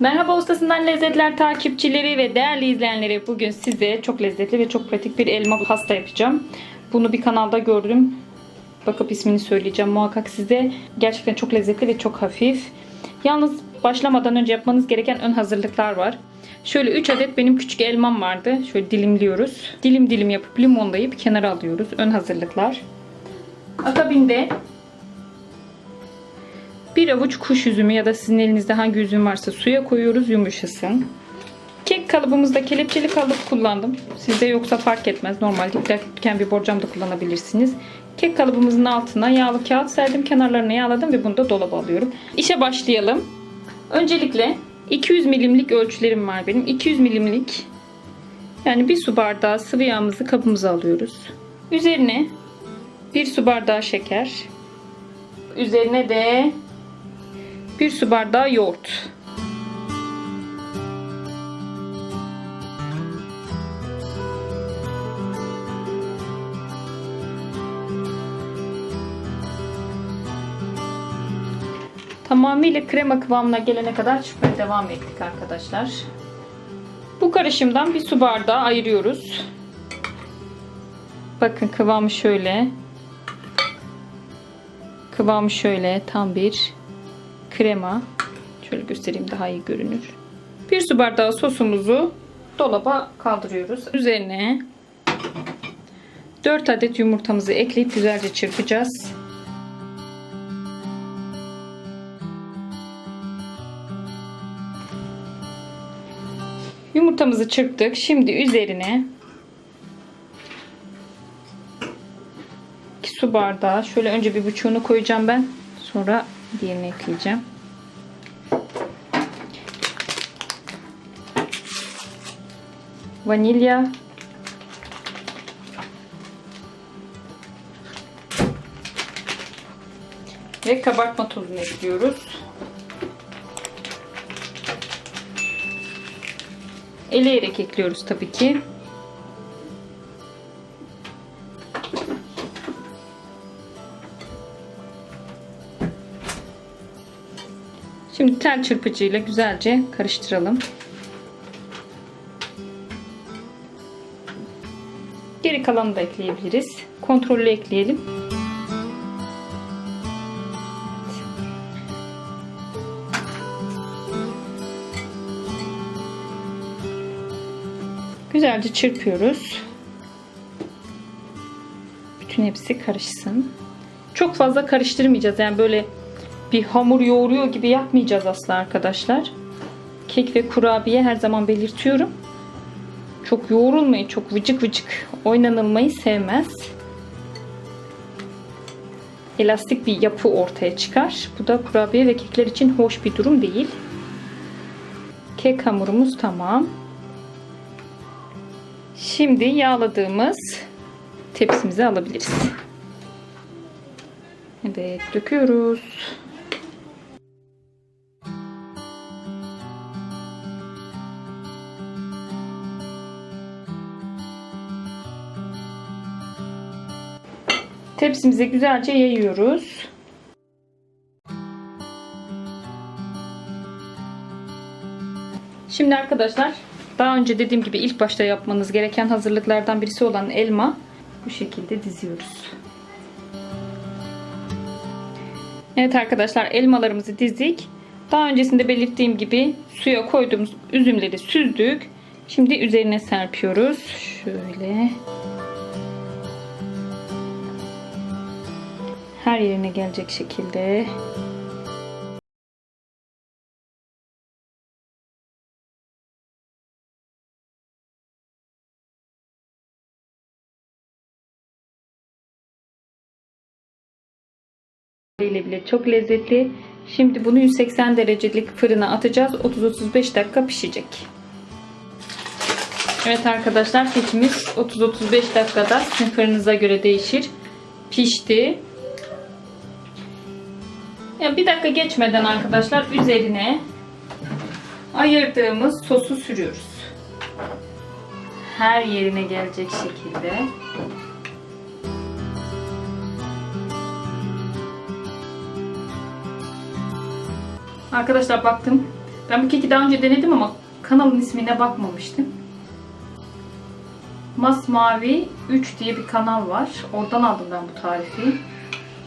Merhaba ustasından lezzetler takipçileri ve değerli izleyenleri. Bugün size çok lezzetli ve çok pratik bir elma pasta yapacağım. Bunu bir kanalda gördüm. Bakıp ismini söyleyeceğim muhakkak size. Gerçekten çok lezzetli ve çok hafif. Yalnız başlamadan önce yapmanız gereken ön hazırlıklar var. Şöyle 3 adet benim küçük elmam vardı. Şöyle dilimliyoruz. Dilim dilim yapıp limonlayıp kenara alıyoruz. Ön hazırlıklar. Akabinde bir avuç kuş üzümü ya da sizin elinizde hangi üzüm varsa suya koyuyoruz yumuşasın. Kek kalıbımızda kelepçeli kalıp kullandım. Sizde yoksa fark etmez. Normal dikdörtgen bir borcam da kullanabilirsiniz. Kek kalıbımızın altına yağlı kağıt serdim. Kenarlarını yağladım ve bunu da dolaba alıyorum. İşe başlayalım. Öncelikle 200 milimlik ölçülerim var benim. 200 milimlik yani bir su bardağı sıvı yağımızı kabımıza alıyoruz. Üzerine bir su bardağı şeker. Üzerine de bir su bardağı yoğurt. Tamamıyla krema kıvamına gelene kadar çırpmaya devam ettik arkadaşlar. Bu karışımdan bir su bardağı ayırıyoruz. Bakın kıvamı şöyle. Kıvamı şöyle tam bir krema. Şöyle göstereyim daha iyi görünür. Bir su bardağı sosumuzu dolaba kaldırıyoruz. Üzerine 4 adet yumurtamızı ekleyip güzelce çırpacağız. Yumurtamızı çırptık. Şimdi üzerine 2 su bardağı. Şöyle önce bir buçuğunu koyacağım ben. Sonra diğerini ekleyeceğim. Vanilya. Ve kabartma tozunu ekliyoruz. Eleyerek ekliyoruz tabii ki. Şimdi tel çırpıcıyla güzelce karıştıralım. Geri kalanı da ekleyebiliriz. Kontrollü ekleyelim. Güzelce çırpıyoruz. Bütün hepsi karışsın. Çok fazla karıştırmayacağız. Yani böyle bir hamur yoğuruyor gibi yapmayacağız asla arkadaşlar. Kek ve kurabiye her zaman belirtiyorum. Çok yoğrulmayı, çok vıcık vıcık oynanılmayı sevmez. Elastik bir yapı ortaya çıkar. Bu da kurabiye ve kekler için hoş bir durum değil. Kek hamurumuz tamam. Şimdi yağladığımız tepsimize alabiliriz. Evet döküyoruz. Tepsimize güzelce yayıyoruz. Şimdi arkadaşlar daha önce dediğim gibi ilk başta yapmanız gereken hazırlıklardan birisi olan elma bu şekilde diziyoruz. Evet arkadaşlar elmalarımızı dizdik. Daha öncesinde belirttiğim gibi suya koyduğumuz üzümleri süzdük. Şimdi üzerine serpiyoruz. Şöyle. Her yerine gelecek şekilde. ile bile çok lezzetli. Şimdi bunu 180 derecelik fırına atacağız. 30-35 dakika pişecek. Evet arkadaşlar kekimiz 30-35 dakikada fırınıza göre değişir. Pişti. Yani bir dakika geçmeden arkadaşlar üzerine ayırdığımız sosu sürüyoruz. Her yerine gelecek şekilde. Arkadaşlar baktım Ben bu keki daha önce denedim ama kanalın ismine bakmamıştım. Masmavi 3 diye bir kanal var. Oradan aldım ben bu tarifi.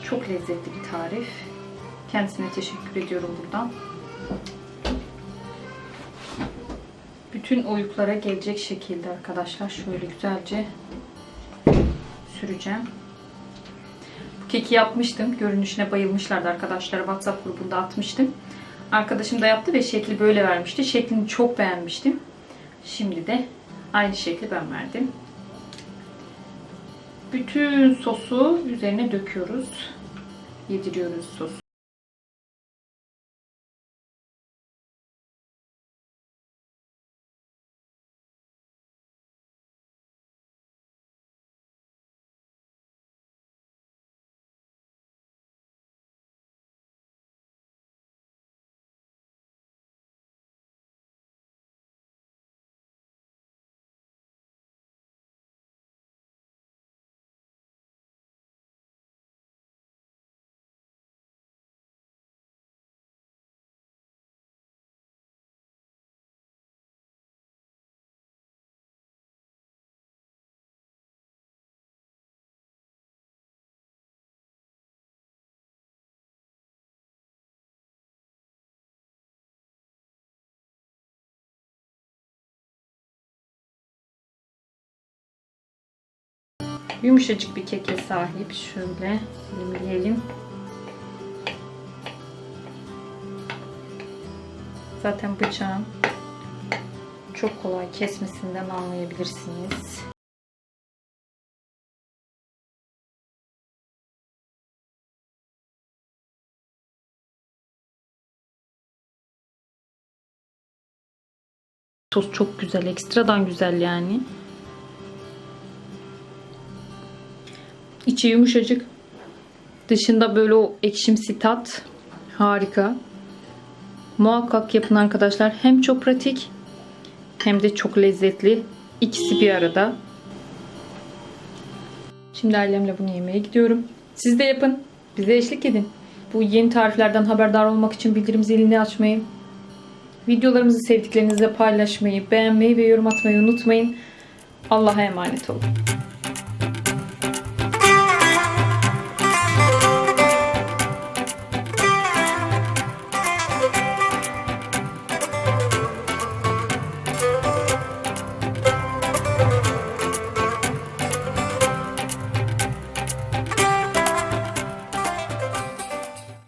Çok lezzetli bir tarif. Kendisine teşekkür ediyorum buradan. Bütün oyuklara gelecek şekilde arkadaşlar şöyle güzelce süreceğim. Bu keki yapmıştım. Görünüşüne bayılmışlardı arkadaşlar. WhatsApp grubunda atmıştım. Arkadaşım da yaptı ve şekli böyle vermişti. Şeklini çok beğenmiştim. Şimdi de aynı şekli ben verdim. Bütün sosu üzerine döküyoruz. Yediriyoruz sosu. Yumuşacık bir keke sahip. Şöyle dilimleyelim. Zaten bıçağın çok kolay kesmesinden anlayabilirsiniz. Sos çok güzel, ekstradan güzel yani. İçi yumuşacık. Dışında böyle o ekşimsi tat. Harika. Muhakkak yapın arkadaşlar. Hem çok pratik hem de çok lezzetli. İkisi bir arada. Şimdi ailemle bunu yemeye gidiyorum. Siz de yapın. Bize eşlik edin. Bu yeni tariflerden haberdar olmak için bildirim zilini açmayı, videolarımızı sevdiklerinizle paylaşmayı, beğenmeyi ve yorum atmayı unutmayın. Allah'a emanet olun.